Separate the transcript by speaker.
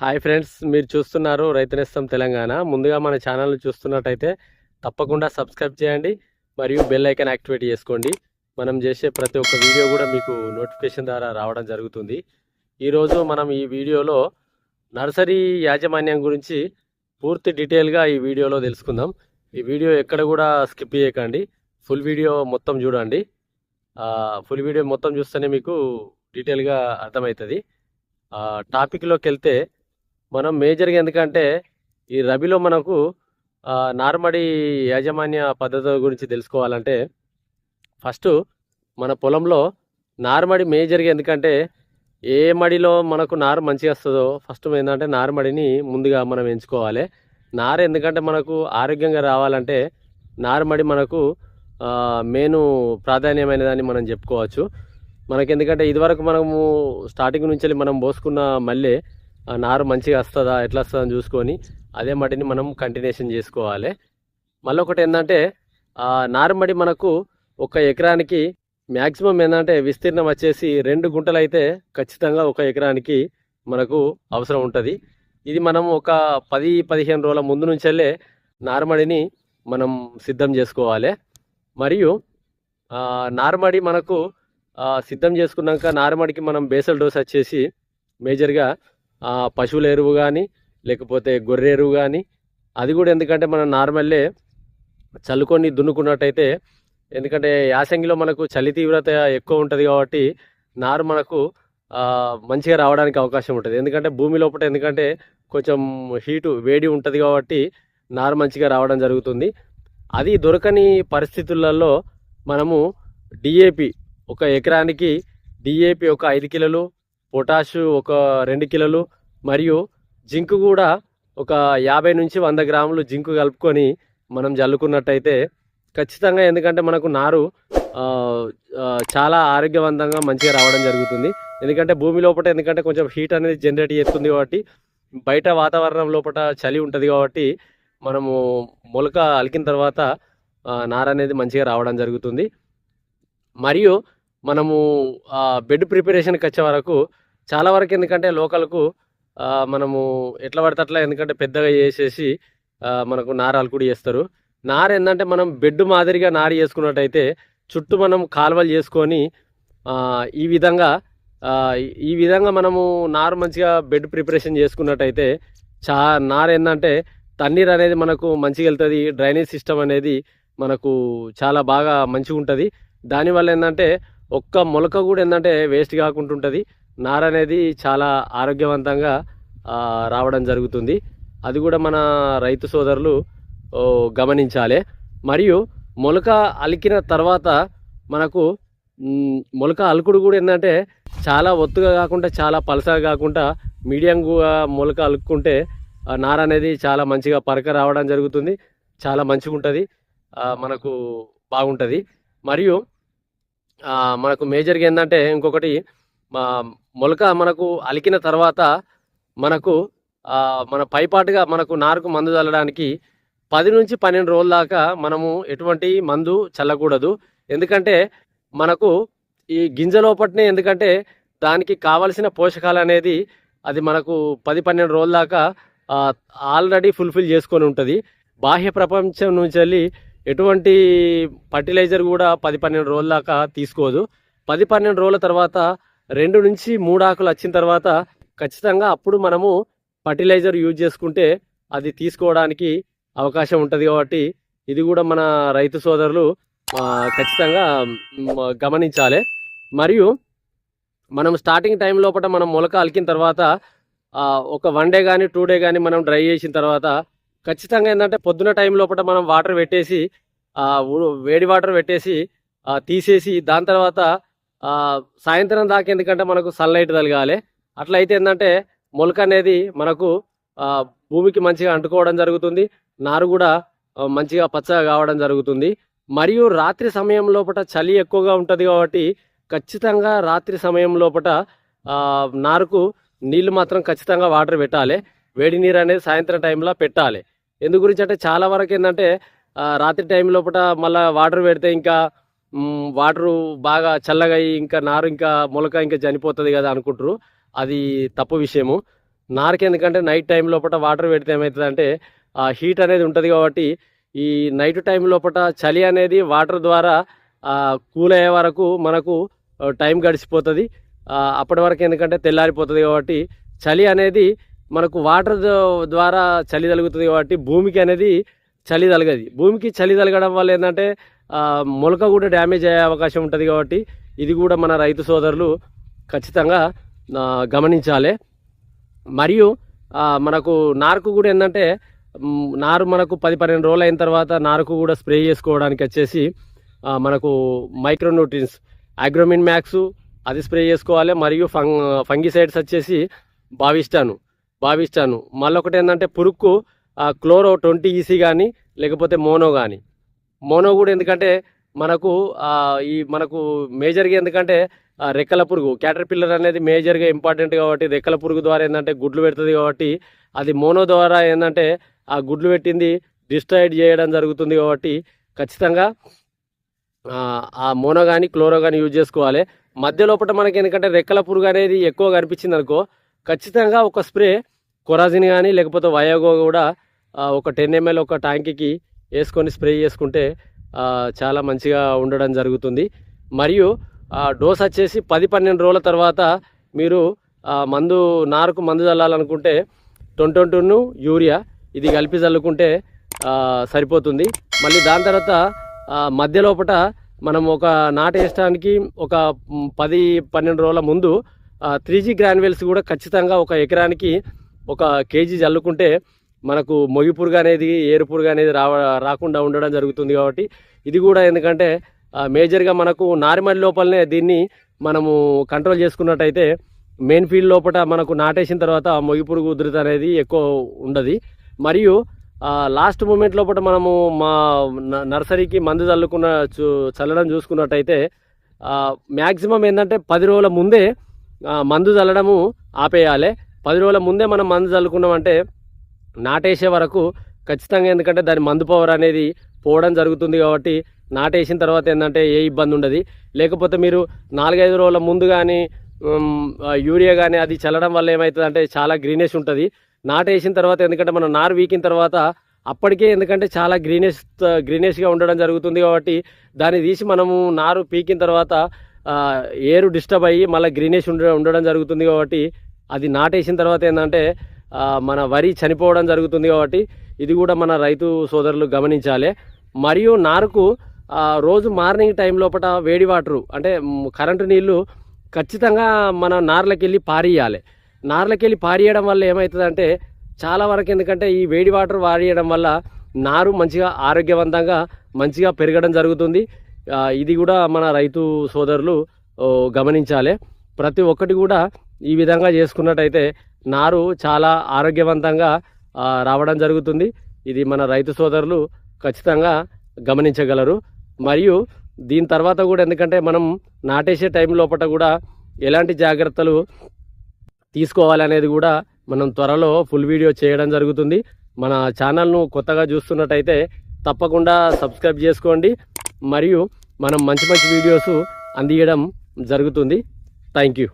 Speaker 1: Hi friends మీరు చూస్తున్నారు రైతు తెలంగాణ. ముందుగా మన ఛానల్ చూస్తున్నట్టయితే తప్పకుండా సబ్స్క్రైబ్ చేయండి మరియు బెల్ ఐకాన్ యాక్టివేట్ చేసుకోండి. మనం చేసే ప్రతి ఒక్క వీడియో కూడా మీకు నోటిఫికేషన్ ద్వారా రావడం జరుగుతుంది. ఈరోజు మనం ఈ వీడియోలో నర్సరీ యాజమాన్యం గురించి పూర్తి డీటెయిల్గా ఈ వీడియోలో తెలుసుకుందాం. ఈ వీడియో ఎక్కడ కూడా స్కిప్ చేయకండి. ఫుల్ వీడియో మొత్తం చూడండి. ఫుల్ వీడియో మొత్తం చూస్తేనే మీకు డీటెయిల్గా అర్థమవుతుంది. టాపిక్లోకి వెళ్తే మనం మేజర్గా ఎందుకంటే ఈ రబీలో మనకు నార్మడి యాజమాన్య పద్ధతుల గురించి తెలుసుకోవాలంటే ఫస్ట్ మన పొలంలో నార్మడి మేజర్గా ఎందుకంటే ఏ మడిలో మనకు నారు మంచిగా వస్తుందో ఫస్ట్ ఏంటంటే నారుమడిని ముందుగా మనం ఎంచుకోవాలి. నారు ఎందుకంటే మనకు ఆరోగ్యంగా రావాలంటే నారుమడి మనకు మెయిన్ మెయిన్ ప్రాధాన్యమైనదని మనం చెప్పుకోవచ్చు. మనకి ఎందుకంటే ఇదివరకు మనము స్టార్టింగ్ నుంచి మనం పోసుకున్న మళ్ళీ నారు మంచిగా వస్తుందా ఎట్లా వస్తుందా అని చూసుకొని అదే మడిని మనం కంటిన్యూషన్ చేసుకోవాలి. మళ్ళీ ఒకటి ఏంటంటే నారుమడి మనకు ఒక ఎకరానికి మ్యాక్సిమం ఏంటంటే విస్తీర్ణం వచ్చేసి రెండు గుంటలు అయితే ఖచ్చితంగా ఒక ఎకరానికి మనకు అవసరం ఉంటుంది. ఇది మనం ఒక పది పదిహేను రోజుల ముందు నుంచెల్లే నారుమడిని మనం సిద్ధం చేసుకోవాలి. మరియు నారుమడి మనకు సిద్ధం చేసుకున్నాక నారుమడికి మనం బేసల్ డోస్ వచ్చేసి మేజర్గా పశువుల ఎరువు కానీ లేకపోతే గొర్రె ఎరువు కానీ అది కూడా ఎందుకంటే మనం నార్మల్లే చల్లుకొని దున్నుకున్నట్టయితే ఎందుకంటే యాసంగిలో మనకు చలి తీవ్రత ఎక్కువ ఉంటుంది కాబట్టి నారు మనకు మంచిగా రావడానికి అవకాశం ఉంటుంది. ఎందుకంటే భూమి లోపల ఎందుకంటే కొంచెం హీటు వేడి ఉంటుంది కాబట్టి నారు మంచిగా రావడం జరుగుతుంది. అది దొరకని పరిస్థితులలో మనము డిఏపి ఒక ఎకరానికి డిఏపి ఒక ఐదు కిలోలు పొటాషు ఒక రెండు కిలోలు మరియు జింక్ కూడా ఒక యాభై నుంచి వంద గ్రాములు జింక్ కలుపుకొని మనం జల్లుకున్నట్టయితే ఖచ్చితంగా ఎందుకంటే మనకు నారు చాలా ఆరోగ్యవంతంగా మంచిగా రావడం జరుగుతుంది. ఎందుకంటే భూమి లోపల ఎందుకంటే కొంచెం హీట్ అనేది జనరేట్ చేస్తుంది కాబట్టి బయట వాతావరణం లోపల చలి ఉంటుంది కాబట్టి మనము మొలక అలికిన తర్వాత నారనేది నార అనేది మంచిగా రావడం జరుగుతుంది. మరియు మనము బెడ్ ప్రిపరేషన్కి వచ్చే వరకు చాలా వరకు ఎందుకంటే లోకల్కు మనము ఎట్లా పడితే అట్లా ఎందుకంటే పెద్దగా చేసేసి మనకు నారాలు కూడా చేస్తారు. నార ఏంటంటే మనం బెడ్ మాదిరిగా నార చేసుకున్నట్టయితే చుట్టూ మనం కాలువలు చేసుకొని ఈ విధంగా ఈ విధంగా మనము నారు మంచిగా బెడ్ ప్రిపరేషన్ చేసుకున్నట్టయితే చా నార ఏంటంటే తన్నీరు అనేది మనకు మంచిగా వెళ్తుంది డ్రైనేజ్ సిస్టమ్ అనేది మనకు చాలా బాగా మంచిగా ఉంటుంది దానివల్ల ఏంటంటే ఒక్క మొలక కూడా ఏంటంటే వేస్ట్ కాకుండా ఉంటుంది నార అనేది చాలా ఆరోగ్యవంతంగా రావడం జరుగుతుంది. అది కూడా మన రైతు సోదరులు గమనించాలి. మరియు మొలక అలికిన తర్వాత మనకు మొలక అలుకుడు కూడా ఏంటంటే చాలా ఒత్తుగా కాకుండా చాలా పలసగా కాకుండా మీడియంగా మొలక అలుక్కుంటే నార అనేది చాలా మంచిగా పరక రావడం జరుగుతుంది. చాలా మంచిగా ఉంటుంది మనకు బాగుంటుంది. మరియు మనకు మేజర్గా ఏంటంటే ఇంకొకటి మొలక మనకు అలికిన తర్వాత మనకు మన పైపాటుగా మనకు నారుకు మందు చల్లడానికి పది నుంచి పన్నెండు రోజుల దాకా మనము ఎటువంటి మందు చల్లకూడదు. ఎందుకంటే మనకు ఈ గింజ లోపట్నే ఎందుకంటే దానికి కావలసిన పోషకాలు అనేది అది మనకు పది పన్నెండు రోజుల దాకా ఆల్రెడీ ఫుల్ఫిల్ చేసుకొని ఉంటుంది. బాహ్య ప్రపంచం నుంచి వెళ్ళి ఎటువంటి ఫర్టిలైజర్ కూడా పది పన్నెండు రోజుల దాకా తీసుకోదు. పది పన్నెండు రోజుల తర్వాత రెండు నుంచి మూడు ఆకులు వచ్చిన తర్వాత ఖచ్చితంగా అప్పుడు మనము ఫర్టిలైజర్ యూజ్ చేసుకుంటే అది తీసుకోవడానికి అవకాశం ఉంటుంది కాబట్టి ఇది కూడా మన రైతు సోదరులు ఖచ్చితంగా గమనించాలి. మరియు మనం స్టార్టింగ్ టైం లోపల మనం మొలక అలికిన తర్వాత ఒక వన్ డే కానీ టూ డే కానీ మనం డ్రై చేసిన తర్వాత ఖచ్చితంగా ఏంటంటే పొద్దున టైం లోపల మనం వాటర్ పెట్టేసి వేడి వాటర్ పెట్టేసి తీసేసి దాని తర్వాత సాయంత్రం దాకా ఎందుకంటే మనకు సన్లైట్ తలగాలి. అట్లా అయితే ఏంటంటే మొలక అనేది మనకు భూమికి మంచిగా అంటుకోవడం జరుగుతుంది. నారు కూడా మంచిగా పచ్చగా కావడం జరుగుతుంది. మరియు రాత్రి సమయం లోపల చలి ఎక్కువగా ఉంటుంది కాబట్టి ఖచ్చితంగా రాత్రి సమయం లోపల నారుకు నీళ్ళు మాత్రం ఖచ్చితంగా వాటర్ పెట్టాలి. వేడి నీరు అనేది సాయంత్రం టైంలో పెట్టాలి. ఎందు గురించి అంటే చాలా వరకు ఏంటంటే రాత్రి టైం లోపల మళ్ళీ వాటర్ పెడితే ఇంకా వాటరు బాగా చల్లగా ఇంకా నారు ఇంకా మొలక ఇంకా చనిపోతుంది కదా అనుకుంటారు. అది తప్పు విషయము. నారుకి ఎందుకంటే నైట్ టైం లోపల వాటర్ పెడితే ఏమవుతుందంటే ఆ హీట్ అనేది ఉంటుంది కాబట్టి ఈ నైట్ టైం లోపల చలి అనేది వాటర్ ద్వారా కూల్ అయ్యే వరకు మనకు టైం గడిచిపోతుంది. అప్పటి వరకు ఎందుకంటే తెల్లారిపోతుంది కాబట్టి చలి అనేది మనకు వాటర్ ద్వారా చలి తలుగుతుంది కాబట్టి భూమికి అనేది చలి తలగది. భూమికి చలి తలగడం వల్ల ఏంటంటే మొలక కూడా డ్యామేజ్ అయ్యే అవకాశం ఉంటుంది కాబట్టి ఇది కూడా మన రైతు సోదరులు ఖచ్చితంగా గమనించాలి. మరియు మనకు నారుకు కూడా ఏంటంటే నారు మనకు పది పన్నెండు రోజులు అయిన తర్వాత నారుకు కూడా స్ప్రే చేసుకోవడానికి వచ్చేసి మనకు మైక్రోన్యూట్రిన్స్ అగ్రోమిన్ మ్యాక్స్ అది స్ప్రే చేసుకోవాలి. మరియు ఫంగ్ ఫంగిసైడ్స్ వచ్చేసి భావిస్తాను. భావిస్తాను. మళ్ళొకటి ఏంటంటే పురుక్కు ఆ, క్లోరో ట్వంటీ ఈసీ కానీ లేకపోతే మోనో కానీ మోనో కూడా ఎందుకంటే మనకు ఈ మనకు మేజర్గా ఎందుకంటే రెక్కల పురుగు. క్యాటర్ పిల్లర్ అనేది మేజర్గా ఇంపార్టెంట్ కాబట్టి రెక్కల పురుగు ద్వారా ఏంటంటే గుడ్లు పెడుతుంది కాబట్టి అది మోనో ద్వారా ఏంటంటే ఆ గుడ్లు పెట్టింది డిస్ట్రాయిడ్ చేయడం జరుగుతుంది కాబట్టి ఖచ్చితంగా ఆ, ఆ మోనో కానీ క్లోరో కానీ యూజ్ చేసుకోవాలి. మధ్య లోపల మనకి ఎందుకంటే రెక్కల పురుగు అనేది ఎక్కువ కనిపించింది అనుకో ఖచ్చితంగా ఒక స్ప్రే కొరాజిన్ కానీ లేకపోతే వయోగో కూడా ఒక టెన్ ఎంఎల్ ఒక ట్యాంక్కి వేసుకొని స్ప్రే చేసుకుంటే చాలా మంచిగా ఉండడం జరుగుతుంది. మరియు డోస్ వచ్చేసి పది పన్నెండు రోజుల తర్వాత మీరు మందు నారుకు మందు చల్లాలనుకుంటే ట్వంటీ యూరియా ఇది కలిపి చల్లుకుంటే సరిపోతుంది. మళ్ళీ దాని తర్వాత మధ్యలోపట మధ్య లోపట మనం ఒక నాటు వేసడానికి ఒక పది పన్నెండు రోజుల ముందు త్రీ జీ గ్రాన్యువల్స్ కూడా ఖచ్చితంగా ఒక ఎకరానికి ఒక కేజీ చల్లుకుంటే మనకు మొగి పురుగు అనేది ఏరు పురుగు అనేది రావ రాకుండా ఉండడం జరుగుతుంది కాబట్టి ఇది కూడా ఎందుకంటే మేజర్గా మనకు నార్మల్ లోపలనే దీన్ని మనము కంట్రోల్ చేసుకున్నట్టయితే మెయిన్ ఫీల్డ్ లోపల మనకు నాటేసిన తర్వాత మొగి పురుగు ఉధృతి అనేది ఎక్కువ ఉండదు. మరియు లాస్ట్ మూమెంట్ లోపల మనము మా న- నర్సరీకి మందు చల్లుకున్న చూ చల్లడం చూసుకున్నట్టయితే మ్యాక్సిమం ఏంటంటే పది రోజుల ముందే మందు చల్లడము ఆపేయాలి. పది రోజుల ముందే మనం మందు చల్లుకున్నామంటే నాటేసే వరకు ఖచ్చితంగా ఎందుకంటే దాని మందు పవర్ అనేది పోవడం జరుగుతుంది కాబట్టి నాటేసిన తర్వాత ఏంటంటే ఏ ఇబ్బంది ఉండదు. లేకపోతే మీరు నాలుగైదు రోజుల ముందు కానీ యూరియా కానీ అది చల్లడం వల్ల ఏమవుతుందంటే చాలా గ్రీనెస్ ఉంటుంది. నాటేసిన తర్వాత ఎందుకంటే మనం నారు వీకిన తర్వాత అప్పటికే ఎందుకంటే చాలా గ్రీనెస్ గ్రీనెస్గా ఉండడం జరుగుతుంది కాబట్టి దాన్ని తీసి మనము నారు పీకిన తర్వాత ఏరు డిస్టర్బ్ అయ్యి మళ్ళీ గ్రీనేష్ ఉండడం జరుగుతుంది కాబట్టి అది నాటేసిన తర్వాత ఏంటంటే మన వరి చనిపోవడం జరుగుతుంది కాబట్టి ఇది కూడా మన రైతు సోదరులు గమనించాలి. మరియు నారుకు రోజు మార్నింగ్ టైం లోపల వేడి వాటరు అంటే కరెంటు నీళ్ళు ఖచ్చితంగా మన నార్లకి వెళ్ళి పారేయాలి. నార్లకి వెళ్ళి పారేయడం వల్ల ఏమవుతుందంటే చాలా వరకు ఎందుకంటే ఈ వేడి వాటర్ వారియడం వల్ల నారు మంచిగా ఆరోగ్యవంతంగా మంచిగా పెరగడం జరుగుతుంది. ఇది కూడా మన రైతు సోదరులు గమనించాలి. ప్రతి ఒక్కటి కూడా ఈ విధంగా చేసుకున్నట్టయితే నారు చాలా ఆరోగ్యవంతంగా రావడం జరుగుతుంది. ఇది మన రైతు సోదరులు ఖచ్చితంగా గమనించగలరు. మరియు దీని తర్వాత కూడా ఎందుకంటే మనం నాటేసే టైం లోపల కూడా ఎలాంటి జాగ్రత్తలు తీసుకోవాలనేది కూడా మనం త్వరలో ఫుల్ వీడియో చేయడం జరుగుతుంది. మన ఛానల్ను కొత్తగా చూస్తున్నట్టయితే తప్పకుండా సబ్స్క్రైబ్ చేసుకోండి. మరియు మనం మంచి మంచి వీడియోస్ అందియడం జరుగుతుంది. Thank you